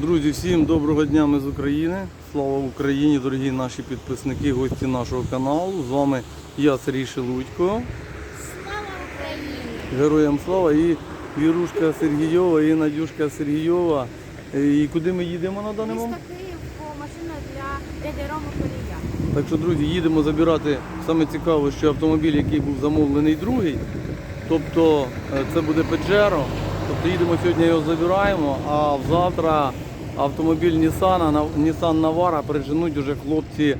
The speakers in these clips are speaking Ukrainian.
Друзі, всім доброго дня ми з України. Слава Україні, дорогі наші підписники, гості нашого каналу. З вами я, Сергій Шелудько. Слава Україні! Героям слава і Вірушка Сергійова, і Надюшка Сергійова. Е, І куди ми їдемо на даний Місто момент? Київ по машину для дяді Колія. Так що, друзі, їдемо забирати саме цікаве, що автомобіль, який був замовлений другий. Тобто е, це буде Pajero. Тобто їдемо сьогодні його забираємо, а завтра автомобіль Nissan, Nissan Navara приженуть уже хлопці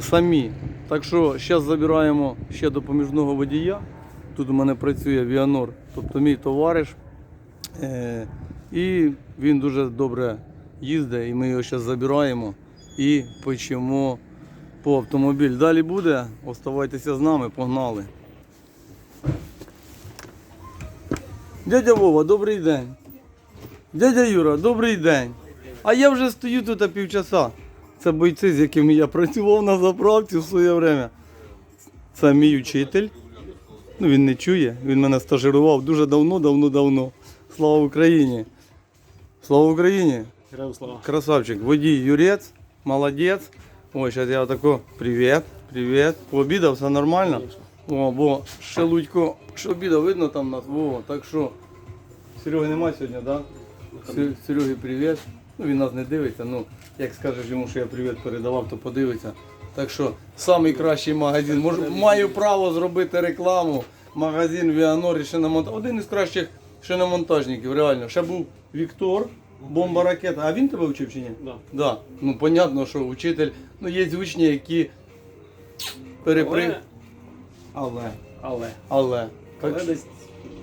самі. Так що зараз забираємо ще допоміжного водія. Тут у мене працює Віанор, тобто мій товариш. Е, І він дуже добре їздить, і ми його зараз забираємо і почнемо по автомобіль. Далі буде. Оставайтеся з нами, погнали. Дядя Вова, добрий день. Дядя Юра, добрий день. А я вже стою тут півчаса. Це бойці, з якими я працював на заправці в своє время. Це мій учитель. Ну, він не чує, він мене стажирував дуже давно, давно, давно. Слава Україні! Слава Україні! Слава. Красавчик, водій Юрець, молодець. Ой, зараз я отако, привіт, привіт. Пообідав, все нормально? О, бо Шелудько, що обідав, видно там нас, во, так що. Сереги немає сьогодні, так? Да? Сереги, привіт. Ну, він нас не дивиться, ну, як скажеш йому, що я привіт передавав, то подивиться. Так що найкращий магазин. Можу, маю право зробити рекламу. Магазин Віанор і шиномонтаж. Один із кращих шиномонтажників, реально. Ще був Віктор, бомба ракета. А він тебе вчив чи ні? Да. Да. Ну, понятно, що учитель. Ну, є учні, які перепри... Але, Але. але, Але. але Так, десь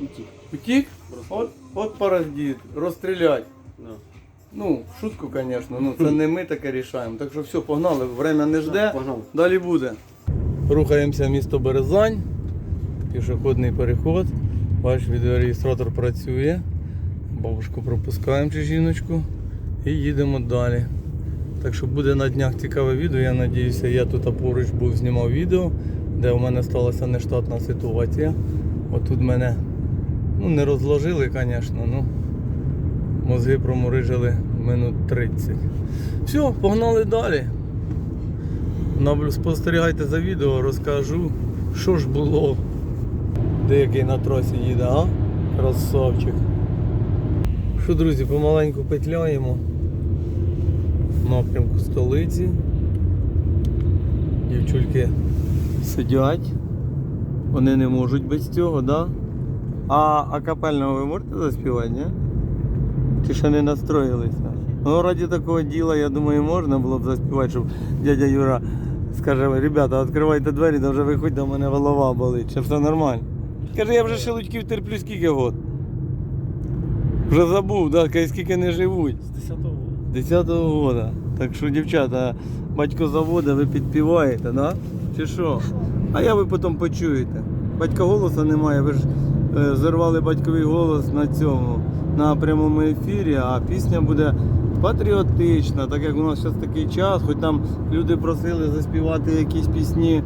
утік. Утік? От, от паразит, розстрілять. Да. Ну, шутку, звісно, ну це не ми таке рішаємо. Так що все, погнали, время не жде, Погнали. далі буде. Рухаємося в місто Березань, пішохідний переход. Ваш відеореєстратор працює. Бабушку пропускаємо чи жіночку і їдемо далі. Так що буде на днях цікаве відео. Я сподіваюся, я тут поруч був знімав відео, де у мене сталася нештатна ситуація. Отут мене ну, не розложили, звісно, ну мозги проморижили минут 30. Все, погнали далі. Спостерігайте за відео, розкажу, що ж було. Деякий на трасі їде, а? Красавчик. Що, друзі, помаленьку петляємо напрямку столиці. Дівчульки сидять. Вони не можуть без цього, да? А акапельного ви можете заспівати, ні? Чи ще не настроїлися? Ну, раді такого діла, я думаю, можна було б заспівати, щоб дядя Юра скаже, ребята, відкривайте двері, да вже виходьте, у мене голова болить, ще все нормально. Каже, я вже шелудьків терплю скільки год. Вже забув, да, каже, скільки не живуть. З 10-го. 10-го года. Так що, дівчата, батько завода, ви підпіваєте, да? Чи що? А я ви потім почуєте. Батька голосу немає, ви ж е, зарвали батьковий голос на цьому, на прямому ефірі, а пісня буде патріотична, так як у нас зараз такий час, хоч там люди просили заспівати якісь пісні,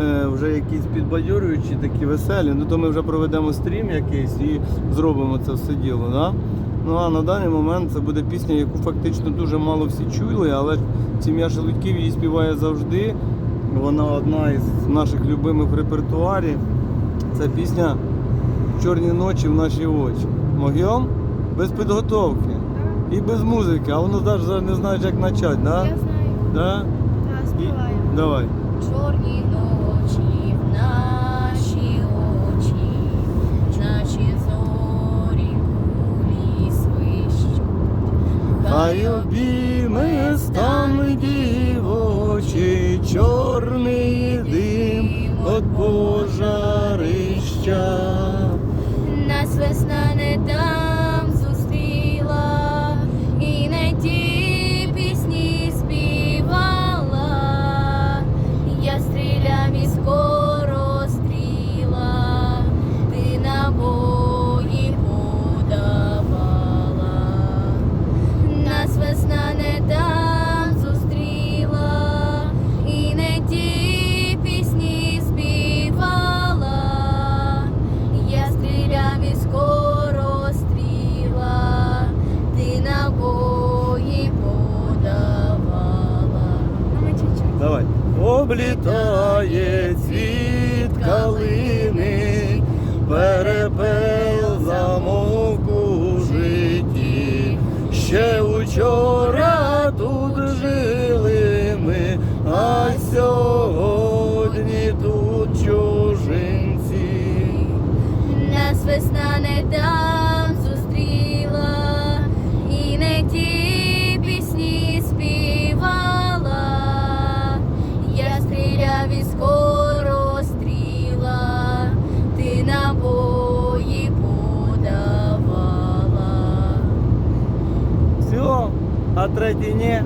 е, вже якісь підбадьорюючі, такі веселі, ну то ми вже проведемо стрім якийсь і зробимо це все діло. Да? Ну а на даний момент це буде пісня, яку фактично дуже мало всі чули, але сім'я Шелудьків її співає завжди. Вона одна із наших любимих в репертуарі. Це пісня Чорні ночі в наші очі. Могйом без підготовки і без музики, а воно навіть не знаєш, як почати, да? Я знаю, Да? та І... Давай. Чорні ночі в наші очі, наші зорі кулі свищуть. Хай обійме стане дівочі, чорний дим от а третій ні.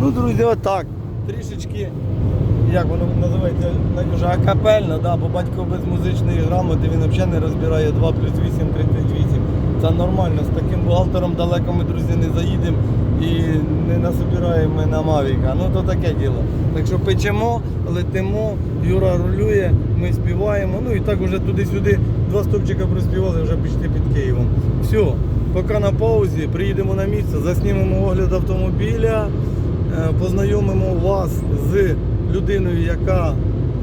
Ну, друзі, отак. Трішечки, як воно називається, вже акапельно, да, бо батько без музичної грамоти він взагалі не розбирає 2 плюс 8, 38. Це нормально. З таким бухгалтером далеко ми, друзі, не заїдемо і не насобираємо на Мавіка. Ну то таке діло. Так що печемо, летимо, Юра рулює, ми співаємо. Ну і так вже туди-сюди два стопчика проспівали, вже пішли під Києвом. Все, поки на паузі, приїдемо на місце, заснімемо огляд автомобіля, е, познайомимо вас з людиною, яка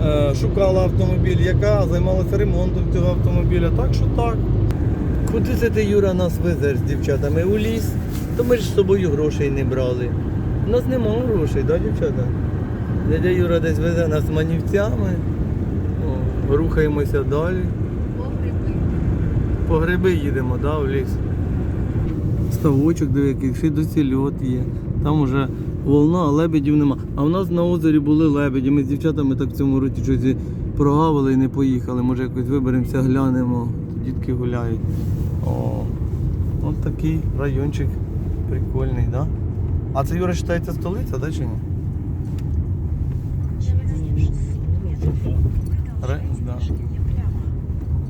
е, шукала автомобіль, яка займалася ремонтом цього автомобіля. Так що так. Куди це ти, Юра, нас везеш з дівчатами? У ліс? То ми ж з собою грошей не брали. У нас немає грошей, так, дівчата? Дядя Юра десь везе нас манівцями. О, рухаємося далі. По гриби їдемо, да, в ліс. Ставочок, диви, який ще досі льот є. Там уже волна, а лебедів нема. А в нас на озері були лебеді. Ми з дівчатами так в цьому році щось прогавили і не поїхали. Може якось виберемося, глянемо. Дітки гуляють. О, от такий райончик прикольний, да? А це Юра вважається столиця, да, чи ні? Ре- да.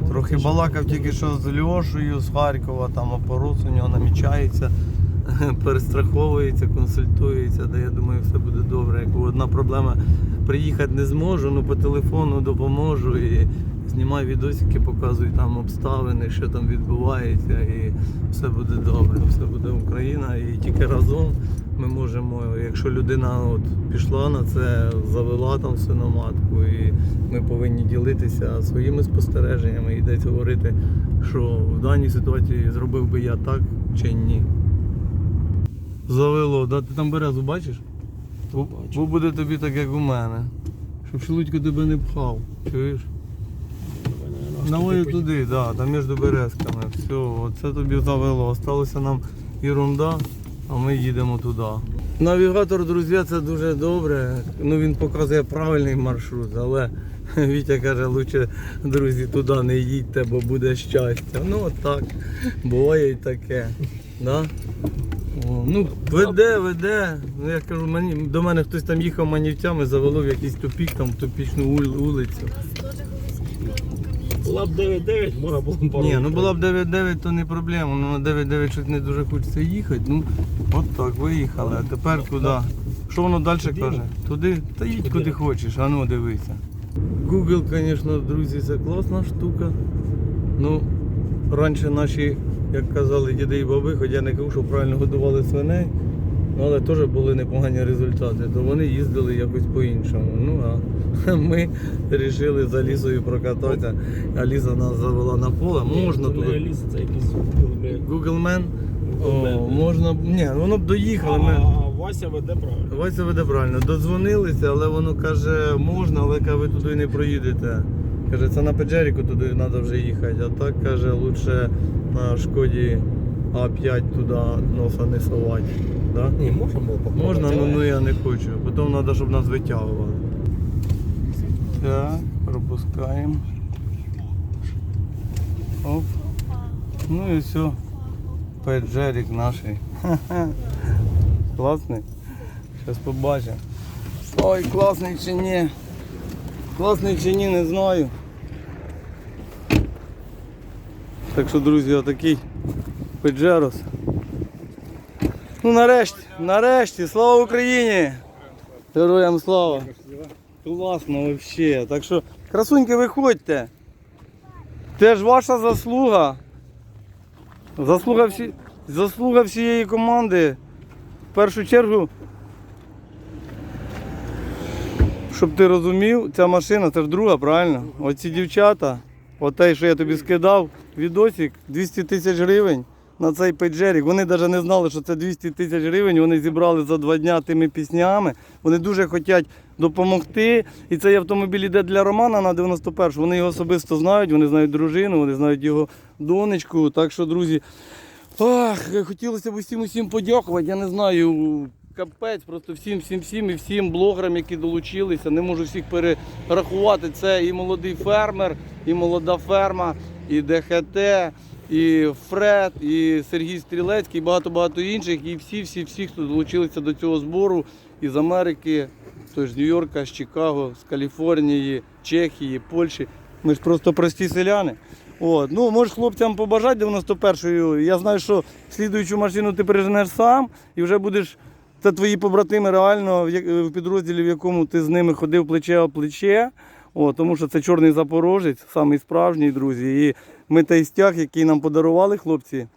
Трохи балакав тільки що з Льошею з Харкова, там опорос у нього намічається, перестраховується, консультується, де я думаю, все буде добре. Як одна проблема приїхати не зможу, ну по телефону допоможу і знімаю відосики, показую там обставини, що там відбувається, і все буде добре, все буде Україна. І тільки разом ми можемо, якщо людина от пішла на це, завела там свиноматку, і ми повинні ділитися своїми спостереженнями і десь говорити, що в даній ситуації зробив би я так чи ні. Завело, да? ти там березу бачиш? Бо, бо буде тобі так, як у мене. Щоб шелудько тебе не пхав. Чуєш? Навою туди, да, там між березками. Все, оце тобі завело. Осталося нам ерунда, а ми їдемо туди. Навігатор, друзі, це дуже добре. Ну він показує правильний маршрут, але Вітя каже, лучше, друзі, туди не їдьте, бо буде щастя. Ну так, буває і таке. Да? Ну, веде, веде. Ну, я кажу, мені, до мене хтось там їхав манівцями, завело в якийсь тупік, там тупічну ул- вулицю. Була б 9-9, можна було б. Ні, ну була б 9-9, то не проблема. Ну на 9-9 щось не дуже хочеться їхати. Ну, от так, виїхали. А тепер куди? Що воно далі каже? Туди? Та їдь куди хочеш, а ну дивися. Google, звісно, друзі, це класна штука. Ну, раніше наші, як казали діди і баби, хоча я не кажу, що правильно годували свиней, але теж були непогані результати, то вони їздили якось по-іншому. Ну а ми вирішили за лісою прокататися, а ліза нас завела на поле. Можна Це не туди. Аліса, це якийсь Google. О, можна. Ні, воно б доїхали. Ми... А Вася веде правильно. Вася веде правильно. Додзвонилися, але воно каже, можна, але каже, ви туди не проїдете. Каже, це на Педжеріку туди треба вже їхати. А так каже, лучше на шкоді А5 туди носа не совати. Да? Ні, можна було попробувати. Можна, ну, але- ну я не хочу. Потім треба, щоб нас витягували. Так, пропускаємо. Оп. Ну і все. Педжерік наш. Класний. Зараз побачимо. Ой, класний чи ні. Класний чи ні, не знаю. Так що, друзі, отакий Педжерос. Ну нарешті, нарешті, слава Україні! Героям слава! Класно взагалі. Так що, красуньки, виходьте. Це ж ваша заслуга. Заслуга, всі... заслуга всієї команди. В першу чергу. Щоб ти розумів, ця машина це ж друга, правильно? Оці дівчата, отей, що я тобі скидав, відосик 200 тисяч гривень на цей пейджерік. Вони навіть не знали, що це 200 тисяч гривень. Вони зібрали за два дня тими піснями. Вони дуже хочуть допомогти. І цей автомобіль йде для Романа на 91 Вони його особисто знають, вони знають дружину, вони знають його донечку. Так що, друзі, ах, хотілося б усім усім подякувати. Я не знаю. Капець, просто всім, всім, всім і всім блогерам, які долучилися. Не можу всіх перерахувати. Це і молодий фермер, і молода ферма, і ДХТ, і Фред, і Сергій Стрілецький, і багато-багато інших. І всі, всі, всі, хто долучилися до цього збору із Америки, той ж з Нью-Йорка, з Чикаго, з Каліфорнії, Чехії, Польщі. Ми ж просто прості селяни. От. Ну, можеш хлопцям побажати 91-ю. Я знаю, що слідуючу машину ти переженеш сам і вже будеш. Це твої побратими реально в підрозділі, в якому ти з ними ходив плече о плече. О, тому що це чорний запорожець, самий справжній, друзі. І ми той стяг, який нам подарували хлопці.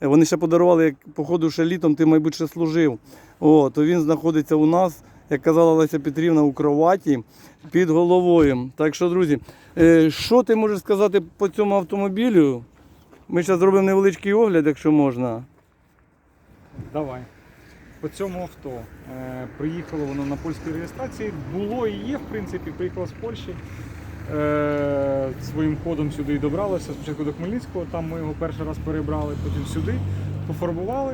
Вони ще подарували, як походу ще літом ти, мабуть, ще служив. О, то він знаходиться у нас, як казала Леся Петрівна, у кроваті під головою. Так що, друзі, е, що ти можеш сказати по цьому автомобілю? Ми зараз зробимо невеличкий огляд, якщо можна. Давай. По цьому авто. Е, приїхало воно на польській реєстрації. Було і є, в принципі, приїхало з Польщі. Е, своїм ходом сюди і добралося. Спочатку до Хмельницького, там ми його перший раз перебрали, потім сюди, пофарбували,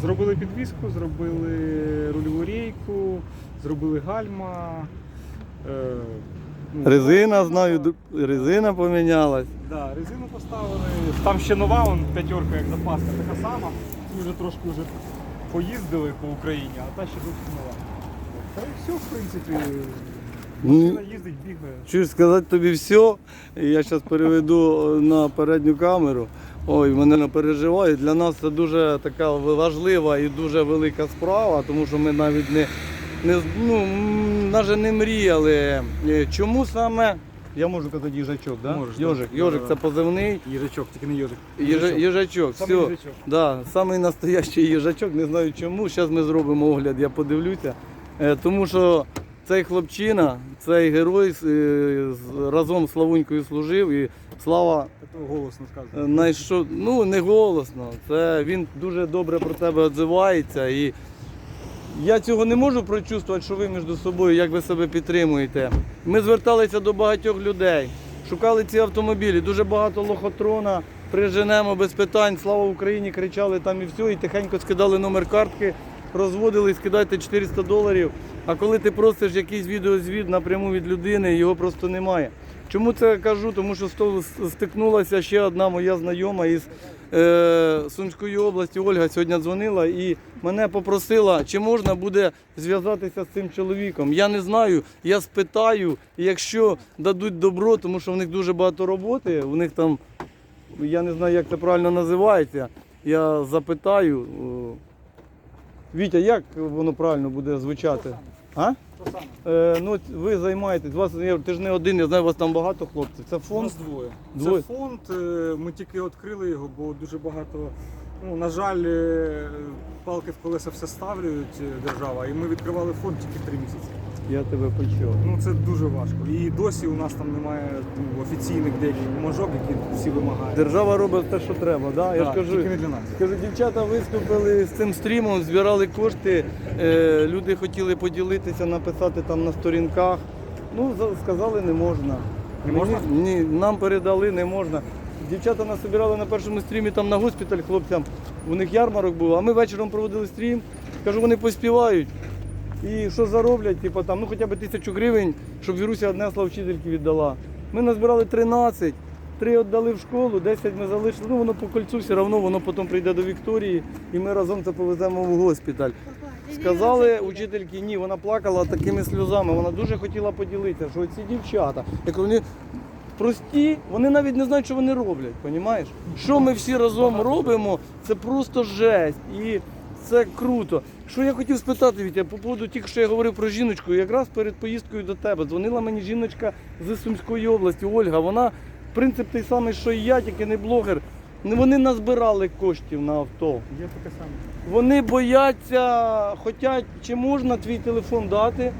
зробили підвіску, зробили рульову рейку, зробили гальма. Е, ну, Резина, знаю, резина помінялась. Да, резину поставили. Там ще нова, вон п'ятерка, як запаска, така сама. Ми вже трошки вже поїздили по Україні, а та ще зовсім нова. Та і все, в принципі. Ну, Машина їздить, бігає. Чую сказати тобі все. Я зараз переведу е, на передню камеру. Ой, мене не переживає. Для нас це дуже така важлива і дуже велика справа, тому що ми навіть не, не ну, навіть не мріяли. Е, Чому саме? Я можу казати їжачок, да? Можеш. Йожик. Да, Йожик це позивний. Їжачок, тільки не. Їжа- Їжачок, Саме все. їжачок. Да, самий настоящий їжачок, не знаю чому. Зараз ми зробимо огляд, я подивлюся. Е, Тому що цей хлопчина, цей герой е, разом з Славунькою служив і слава голосно е, сказано. знайшов, ну не голосно. Це він дуже добре про тебе відзивається. І я цього не можу прочувствувати, що ви між собою, як ви себе підтримуєте. Ми зверталися до багатьох людей, шукали ці автомобілі, дуже багато лохотрона, приженемо без питань, слава Україні, кричали там і все, і тихенько скидали номер картки, розводили, скидайте 400 доларів. А коли ти просиш якийсь відеозвіт напряму від людини, його просто немає. Чому це кажу? Тому що з того стикнулася ще одна моя знайома із е, Сумської області. Ольга сьогодні дзвонила і мене попросила, чи можна буде зв'язатися з цим чоловіком. Я не знаю, я спитаю, якщо дадуть добро, тому що в них дуже багато роботи, у них там, я не знаю, як це правильно називається. Я запитаю. Вітя, як воно правильно буде звучати? А? Що саме? Е, ну, от ви займаєтесь, вас, я- ти ж не один, я знаю, у вас там багато хлопців. Це У фонд. нас двоє. Двоє. Це фонд, е, ми тільки відкрили його, бо дуже багато. Ну, на жаль, е, палки в колеса все ставлюють е, держава, і ми відкривали фонд тільки три місяці. Я тебе почув. Ну це дуже важко. І досі у нас там немає ну, офіційних деяких бумажок, які всі вимагають. Держава робить те, що треба. Да? Я ж Так, кажу, тільки не для нас. Кажу, дівчата виступили з цим стрімом, збирали кошти. Е, люди хотіли поділитися, написати там на сторінках. Ну, за- сказали, не можна. Не можна? Ні, нам передали, не можна. Дівчата нас збирали на першому стрімі там на госпіталь хлопцям. У них ярмарок був, а ми вечором проводили стрім. Кажу, вони поспівають. І що зароблять, типу там, ну хоча б тисячу гривень, щоб Віруся однесла вчительки віддала. Ми назбирали 13, три віддали в школу, 10 ми залишили. Ну воно по кольцу все одно, воно потім прийде до Вікторії, і ми разом це повеземо в госпіталь. Сказали учительки, ні, вона плакала такими сльозами. Вона дуже хотіла поділитися, що ці дівчата, як вони прості, вони навіть не знають, що вони роблять. Понімаєш? Що ми всі разом робимо, це просто жесть. І це круто. Що я хотів спитати, Вітя, по поводу тільки що я говорив про жіночку, якраз перед поїздкою до тебе дзвонила мені жіночка з Сумської області, Ольга. Вона принцип той самий, що і я, тільки не блогер. Вони назбирали коштів на авто. Є таке саме. Вони бояться, хочуть, чи можна твій телефон дати,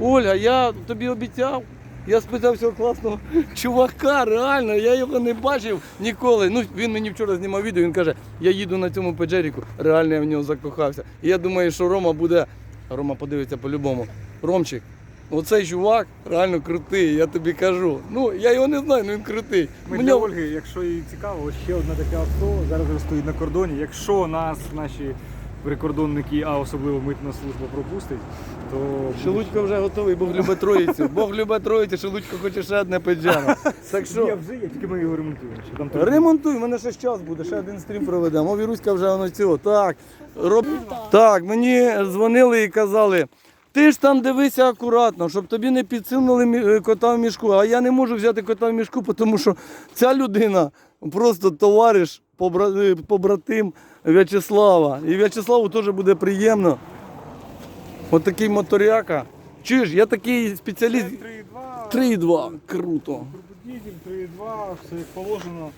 Оля, я тобі обіцяв. Я спитав цього класного чувака, реально, я його не бачив ніколи. Ну, він мені вчора знімав відео, він каже, я їду на цьому педжеріку, реально я в нього закохався. І я думаю, що Рома буде. Рома подивиться по-любому. Ромчик, оцей чувак реально крутий, я тобі кажу. Ну, я його не знаю, але він крутий. Ми Мені- для Ольги, якщо їй цікаво, ще одне таке авто зараз стоїть на кордоні. Якщо нас наші прикордонники, а особливо митна служба пропустить, то Шелудько вже готовий, Бог любить троїцю. Бог любить троїцю, Шелудько хоче ще одне педжеро. Так що вже є, тільки ми його ремонтуємо. Ще там трохи- ремонтуй, у мене ще час буде, ще один стрім проведемо. О, Віруська вже воно цього. Так, роб... так, мені дзвонили і казали. Ти ж там дивися акуратно, щоб тобі не підсунули мі- е, кота в мішку. А я не можу взяти кота в мішку, тому що ця людина просто товариш, побра- е, побратим В'ячеслава. І В'ячеславу теж буде приємно. От такий моторяка. Чуєш, я такий спеціаліст. 3,2. 3,2. Круто. Турбодізель, 3,2, все як положено.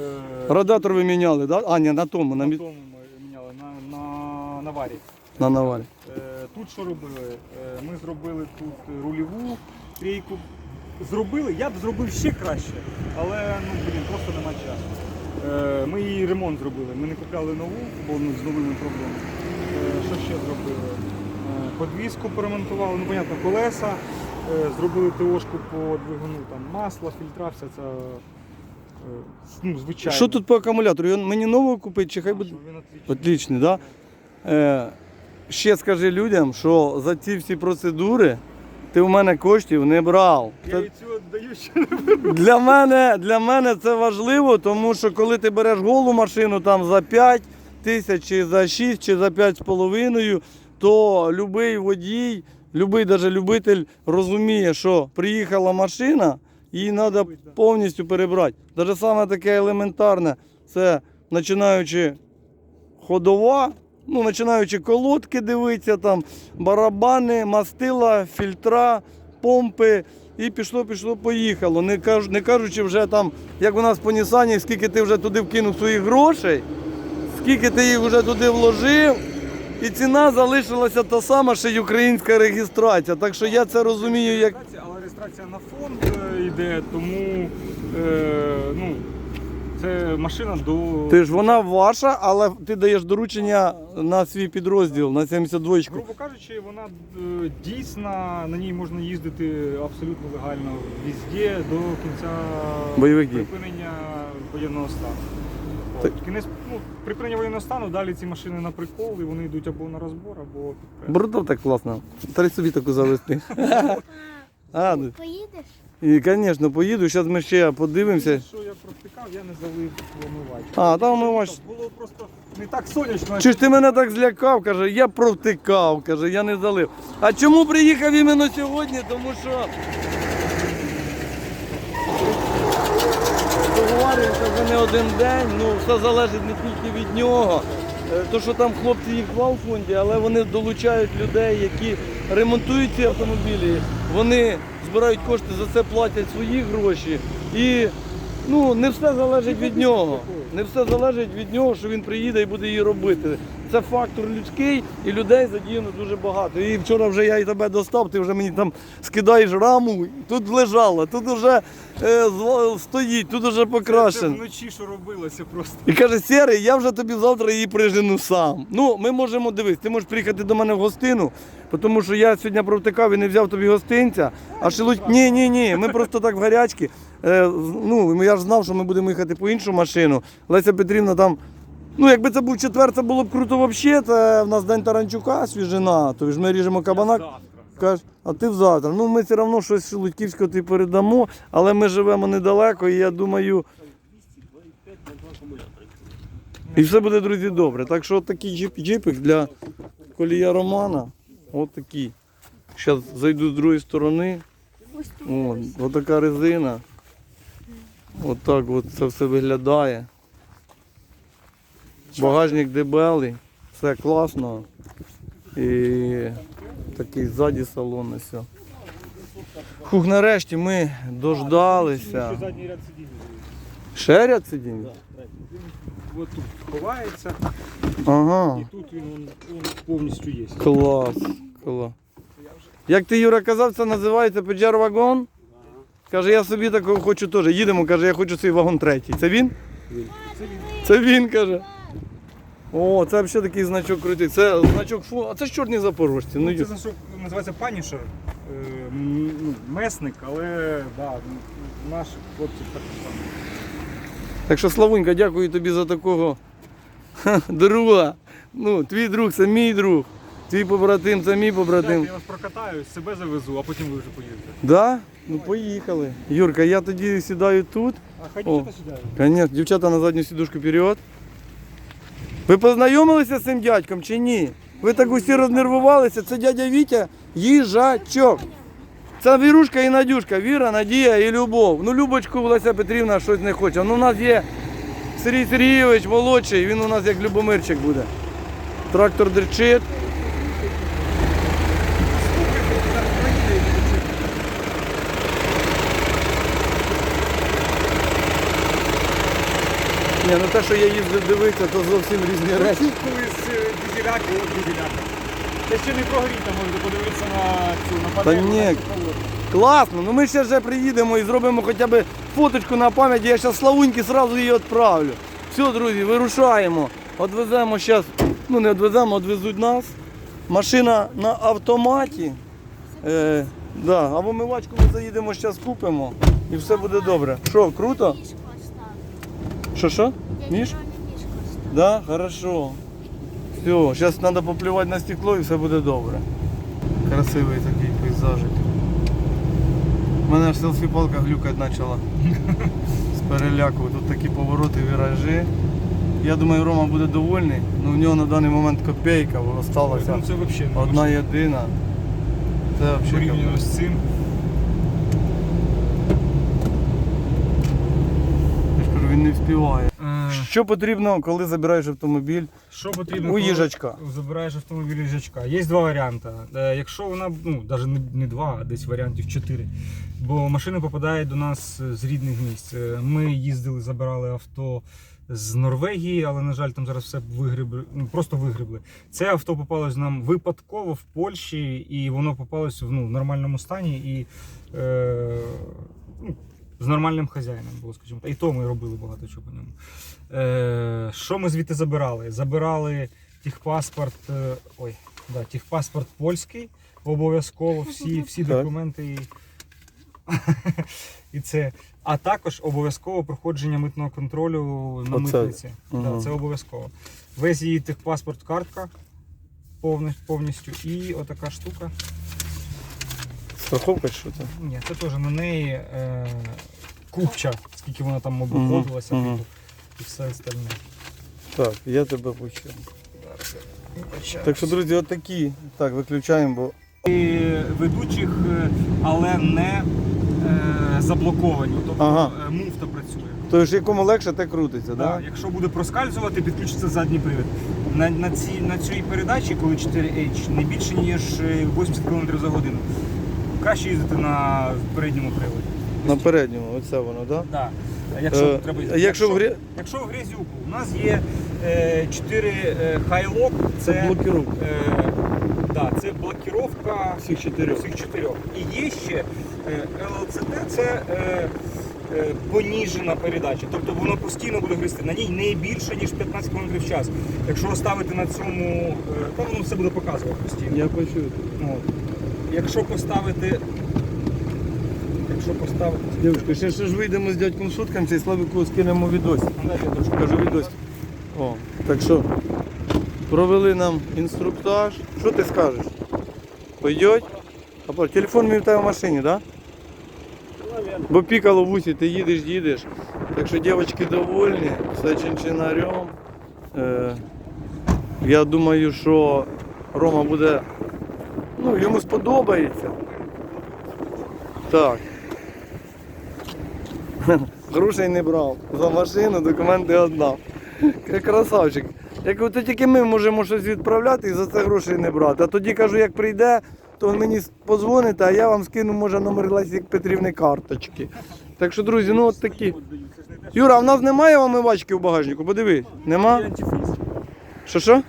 Е, Радатор ви міняли, да? А, ні, на тому, на, на тому ми міняли на, на наварі. на. Е, Тут що робили? Е, Ми зробили тут рульову трійку. Зробили, я б зробив ще краще, але ну блін, просто нема часу. Е, Ми її ремонт зробили. Ми не купляли нову, бо з новими проблемами. Е, Що ще зробили? Е, Подвіску поремонтували, ну понятно, колеса. Зробили ТОшку по двигуну, там масло, фільтра, вся ця ну, звичайно. Що тут по акумулятору? Його Мені нового купити чи хай буде? Він. Отлічний, да? Е, ще скажи людям, що за ці всі процедури ти в мене коштів не брав. Я їй цю віддаю ще для, мене, для мене це важливо, тому що коли ти береш голу машину там за 5 тисяч, чи за 6, чи за 5 з половиною, то будь-який водій, будь-який даже любитель розуміє, що приїхала машина, її треба повністю перебрати. Даже саме таке елементарне, це починаючи ходова, ну, починаючи колодки дивитися, там, барабани, мастила, фільтра, помпи. І пішло, пішло, поїхало. Не, кажу, не кажучи вже там, як у нас по Нісані, скільки ти вже туди вкинув своїх грошей, скільки ти їх вже туди вложив, і ціна залишилася та сама, ще й українська реєстрація. Так що я це розумію як. Але реєстрація на фонд е, йде, тому е, ну, це машина до. Ти ж вона ваша, але ти даєш доручення на свій підрозділ, на 72 ку Грубо кажучи, вона е, дійсна, на ній можна їздити абсолютно легально везде до кінця Бойових дій. припинення воєнного стану. Так. От, Кінець, ну, припинення воєнного стану, далі ці машини на прикол, і вони йдуть або на розбор, або під прес. Брудов так класно. Треба собі таку завести. А, ну, Поїдеш? І, звісно, поїду. Зараз ми ще подивимося. Що я провтикав, я не залив омивач. А, там омивач. Було просто не так сонячно. Чи ж ти мене так злякав? каже, я провтикав, каже, я не залив. А чому приїхав іменно сьогодні? Тому що. Договорюємося вже не один день, ну все залежить не тільки від нього. Е, То, що там хлопці їх два у фонді, але вони долучають людей, які ремонтують ці автомобілі. Вони збирають кошти, за це платять свої гроші. І ну, не все залежить від нього. Не все залежить від нього, що він приїде і буде її робити. Це фактор людський і людей задіяно дуже багато. І вчора вже я і тебе достав, ти вже мені там скидаєш раму, тут лежала, тут вже е, стоїть, тут вже Це покрашено. вночі, що робилося просто. І каже, Сірий, я вже тобі завтра її прижену сам. Ну, ми можемо дивитися, ти можеш приїхати до мене в гостину, тому що я сьогодні провтикав і не взяв тобі гостинця. А шелудь, ні, ні, ні, ми просто так в гарячки. Е, ну, я ж знав, що ми будемо їхати по іншу машину. Леся Петрівна там. Ну, якби це був четвер, це було б круто взагалі. Це в нас день Таранчука, свіжина, то ж ми ріжемо кабанак. Кажеш, а ти завтра. Ну ми все одно щось Шелудьківського ти передамо, але ми живемо недалеко, і я думаю. І все буде, друзі, добре. Так що такий джип, джипик для колія Романа. От такий. Зараз зайду з другої сторони. Ось. О, от така резина. От так от це все виглядає. Багажник дебелий, все класно. І такий ззаді салон і все. Хух, нарешті ми дождалися. Ще задній ряд сидінь. Ще ряд сидінь? От тут ховається, Ага. і тут він, он, он повністю є. Клас. Клас. Як ти Юра казав, це називається Peugeot вагон. Каже, я собі такого хочу теж. Їдемо, каже, я хочу свій вагон третій. Це він? Це він каже. О, це взагалі такий значок крутий. Це значок фу. А це ж чорні запорожці. Ну, Ну, це значок називається панішер. Е, м, ну, месник, але да, наш хлопці так само. Так що, Славунька, дякую тобі за такого друга. Ну, твій друг це мій друг. Твій побратим це мій побратим. я вас прокатаю, себе завезу, а потім ви вже поїдете. Да? Ну поїхали. Юрка, я тоді сідаю тут. А хай дівчата сідають. Конечно, дівчата на задню сідушку вперед. Ви познайомилися з цим дядьком чи ні? Ви так усі рознервувалися, це дядя Вітя їжачок. Це Вірушка і Надюшка, Віра, Надія і Любов. Ну, Любочку Леся Петрівна щось не хоче. Ну, у нас є Сергій Сергійович, молодший, він у нас як Любомирчик буде. Трактор дерчить. Ні, ну те, що я їздив дивитися, то зовсім різні речі. Колись е, дизеляки, от дизеляка. Це ще не прогріта, можете подивитися на цю на Та панель. ні. Класно, ну ми ще вже приїдемо і зробимо хоча б фоточку на пам'ять, я зараз Славуньки одразу її відправлю. Все, друзі, вирушаємо. Одвеземо зараз, ну не одвеземо, одвезуть нас. Машина на автоматі. Е, да, а в омивачку ми заїдемо, зараз купимо і все буде добре. Що, круто? Що що? Остав. Да, хорошо. Все, зараз треба поплювати на стекло і все буде добре. Красивий такий пейзажик. У мене аж селфі-палка глюкати почала. З переляку. Тут такі повороти, віражі. Я думаю, Рома буде довольний, але в нього на даний момент копійка залишилася Ну одна єдина. Це взагалі. порівняно з цим. Я ж кажу, він не вспіває. Е, Що потрібно, коли забираєш автомобіль? Що потрібно, У коли їжачка. забираєш автомобіль їжачка? Є два варіанти. Е, Якщо вона, ну, навіть не, не два, а десь варіантів чотири. Бо машини попадають до нас з рідних місць. Е, Ми їздили, забирали авто з Норвегії, але, на жаль, там зараз все вигребли, ну, просто вигребли. Це авто попалось нам випадково в Польщі, і воно попалось в ну, нормальному стані. І, е, ну, з нормальним хазяїном було, скажімо так. І то ми робили багато чого по ньому. Е, що ми звідти забирали? Забирали техпаспорт, е, ой, да, техпаспорт польський, обов'язково, всі, всі документи. І, і це. А також обов'язково проходження митного контролю на Оце. митниці. Да, це обов'язково. Весь її техпаспорт, картка повністю. І отака штука. Страховка чи що це? Ні, це теж на неї е, купча, скільки вона там Мгм, обиходилася, мгм. типу, і все остальне. Так, я тебе почув. Так що, друзі, отакі. Так, виключаємо, бо І ведучих, е, але не е, заблоковані. Тобто Ага. е, муфта працює. то ж якому легше, те крутиться, так? Да, якщо буде проскальзувати, підключиться задній привід. На, на, цій, на цій передачі, коли 4H, не більше ніж е, 80 км за годину. Краще їздити на передньому приводі. На передньому, оце воно, так? Да? Да. Якщо Е, треба а якщо в грі- якщо в грязюку, у нас є е, 4 е, хайлок, це, Це блокіровка. Е, да, це блокіровка Всіх чотирьох. всіх чотирьох. І є ще е, LLCT, це е, е, поніжена передача. Тобто воно постійно буде гристи. На ній не більше, ніж 15 км в час. Якщо поставити на цьому, е, там воно все буде показувати постійно. Я почув. От. Якщо поставити. Якщо поставити. Дівчинка, ще, ще ж вийдемо з дядьком шуткамся і Славіку скинемо трошки. Кажу відосик. О, так що, провели нам інструктаж. Що ти скажеш? Пойдеть? Телефон мій в тебе в машині, так? Да? Бо пікало в усі, ти їдеш, їдеш. Так що дівчатки довольні, все чинчинарем. Е, я думаю, що Рома буде. Ну, йому сподобається. Так. Грошей не брав. За машину документи однав. Красавчик. Я кажу, то тільки ми можемо щось відправляти і за це грошей не брати. А тоді кажу, як прийде, то мені позвоните, а я вам скину, може, номер Лесі Петрівни карточки. Так що, друзі, ну от такі. Юра, а в нас немає омивачки в багажнику, подиви. Нема? Що що?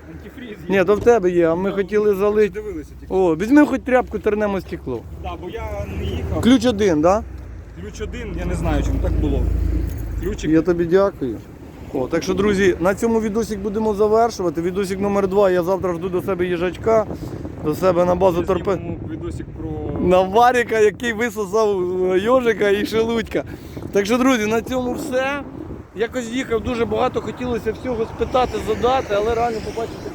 Ні, то в тебе є, а ми хотіли залити. Дивилися тільки. О, візьми хоч тряпку, тернемо стекло. Так, бо я не їхав. Ключ один, так? Ключ один, я не знаю, чому так було. Ключик. Я тобі дякую. О, так що, друзі, на цьому відосик будемо завершувати. Відосик номер два. Я завтра жду до себе їжачка, до себе на базу торпед. Відосик про На варіка, який висосав е, йожика і шелудька. Так що, друзі, на цьому все. Якось їхав дуже багато, хотілося всього спитати, задати, але реально побачити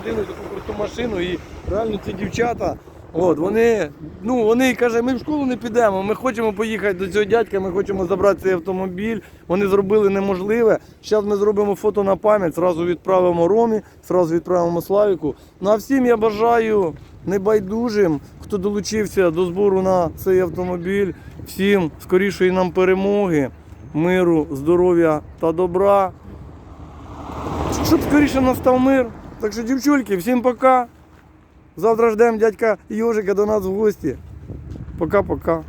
людину, таку круту машину і реально ці дівчата. От, вони, ну, вони кажуть, ми в школу не підемо, ми хочемо поїхати до цього дядька, ми хочемо забрати цей автомобіль. Вони зробили неможливе. Зараз ми зробимо фото на пам'ять, зразу відправимо Ромі, зразу відправимо Славіку. Ну а всім я бажаю небайдужим, хто долучився до збору на цей автомобіль. Всім скорішої нам перемоги, миру, здоров'я та добра. Щоб скоріше настав мир. Так що, дівчульки, всім пока. Завтра ждемо дядька Йожика до нас в гості. Пока-пока.